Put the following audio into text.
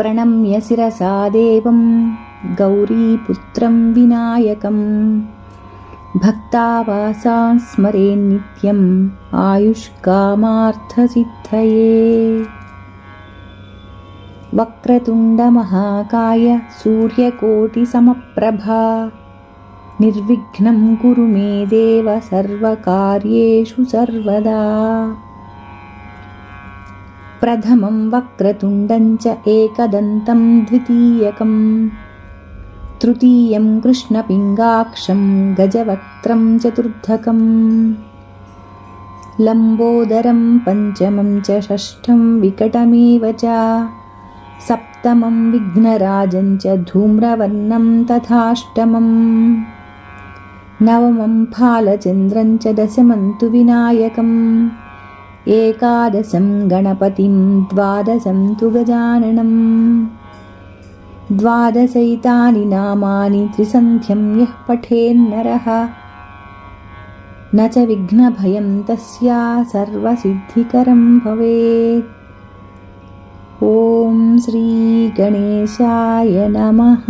प्रणम्य शिरसा देवं गौरीपुत्रं विनायकम् भक्तावासा स्मरेन्नित्यम् आयुष्कामार्थसिद्धये। वक्रतुण्डमहाकाय सूर्यकोटिसमप्रभा। निर्विघ्नं कुरु मे देव सर्वकार्येषु सर्वदा प्रथमं वक्रतुण्डं च एकदन्तं द्वितीयकम्। तृतीयं कृष्णपिङ्गाक्षं गजवक्त्रं चतुर्थकम्। लम्बोदरं पञ्चमं च षष्ठं विकटमेव च। सप्तमं विघ्नराजं च धूम्रवर्णं तथाष्टमम्। नवमं फालचन्द्रं च दशमं तु विनायकम् एकादशं गणपतिं द्वादशं तु गजाननम् द्वादशैतानि नामानि त्रिसन्ध्यं यः पठेन्नरः। न च विघ्नभयं तस्या सर्वसिद्धिकरं भवेत्। ॐ श्रीगणेशाय नमः